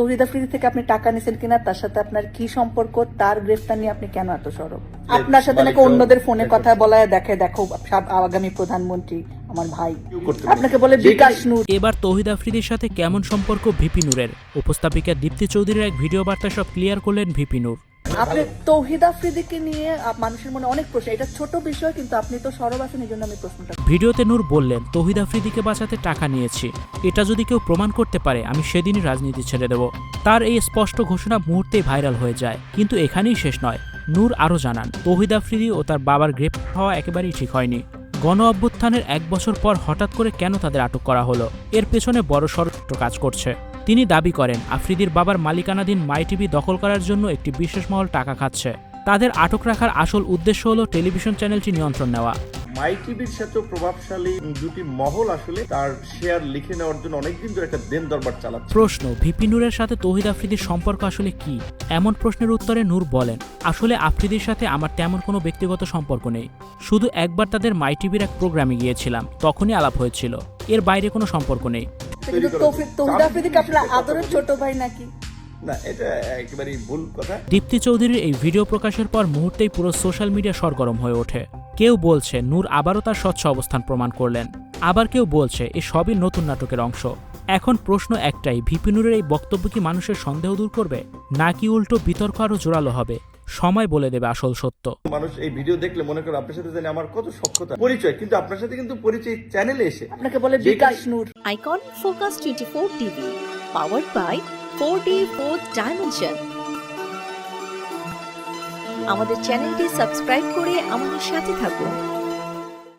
তহিদ আফ্রিদি থেকে আপনি টাকা নিছেন কিনা তার সাথে আপনার কি সম্পর্ক তার গ্রেফতার নিয়ে আপনি কেন এত সরব? আপনার সাথে নাকি অন্যদের ফোনে কথা বলা দেখে দেখো সাব- আগামী প্রধানমন্ত্রী আমার ভাই। আপনাকে বলে বিকাশ নূর। এবার তৌহিদ আফ্রিদির সাথে কেমন সম্পর্ক ভিপি নূরের? উপস্থাপিকা দীপ্তি চৌধুরীর এক ভিডিও বার্তা সব ক্লিয়ার করলেন ভিপি নূর। আপনি তৌহিদ আফ্রিদিকে নিয়ে মানুষের মনে অনেক প্রশ্ন এটা ছোট বিষয় কিন্তু আপনি তো সরব আছেন এই জন্য আমি প্রশ্নটা ভিডিওতে নূর বললেন তৌহিদ আফ্রিদিকে বাঁচাতে টাকা নিয়েছি। এটা যদি কেউ প্রমাণ করতে পারে আমি সেদিনই রাজনীতি ছেড়ে দেব। তার এই স্পষ্ট ঘোষণা মুহূর্তেই ভাইরাল হয়ে যায় কিন্তু এখানেই শেষ নয়। নূর আরও জানান তৌহিদ আফ্রিদি ও তার বাবার গ্রেপ্তার হওয়া একেবারেই ঠিক হয়নি। গণ অভ্যুত্থানের এক বছর পর হঠাৎ করে কেন তাদের আটক করা হলো? এর পেছনে বড় ষড়যন্ত্র কাজ করছে। তিনি দাবি করেন আফ্রিদির বাবার মালিকানাধীন মাই টিভি দখল করার জন্য একটি বিশেষ মহল টাকা খাচ্ছে। তাদের আটক রাখার আসল উদ্দেশ্য হলো টেলিভিশন চ্যানেলটি নিয়ন্ত্রণ নেওয়া। মাই টিভির সাথেও প্রভাবশালী দুটি মহল আসলে তার শেয়ার লিখে নেওয়ার জন্য অনেকদিন ধরে একটা দেন দরবার চালাচ্ছে। প্রশ্ন ভিপি নূরের সাথে তৌহিদ আফ্রিদির সম্পর্ক আসলে কি? এমন প্রশ্নের উত্তরে নূর বলেন আসলে আফ্রিদির সাথে আমার তেমন কোনো ব্যক্তিগত সম্পর্ক নেই। শুধু একবার তাদের মাই টিভির এক প্রোগ্রামে গিয়েছিলাম তখনই আলাপ হয়েছিল। এর বাইরে কোনো সম্পর্ক নেই। কিন্তু তৌহিদ আফ্রিদিকে আপনার আদরের ছোট ভাই নাকি? না এটা একেবারেই ভুল কথা। দীপ্তি চৌধুরীর এই ভিডিও প্রকাশের পর মুহূর্তেই পুরো সোশ্যাল মিডিয়া সরগরম হয়ে ওঠে। কেউ বলছে নূর আবারও তার স্বচ্ছ অবস্থান প্রমাণ করলেন। আবার কেউ বলছে এ সবই নতুন নাটকের অংশ। এখন প্রশ্ন একটাই ভিপি নূরের এই বক্তব্য কি মানুষের সন্দেহ দূর করবে? নাকি উল্টো বিতর্ক আরও জোরালো হবে? সময় বলে দেবে আসল সত্য। মানুষ এই ভিডিও দেখলে মনে করে আপনার সাথে জানি আমার কত সক্ষতা পরিচয় কিন্তু আপনার সাথে কিন্তু পরিচয় চ্যানেলে এসে। আপনাকে বলে Bikash Noor. Icon focus 24 TV powered by 4D 4th dimension আমাদের চ্যানেলটি সাবস্ক্রাইব করে আমাদের সাথে থাকুন।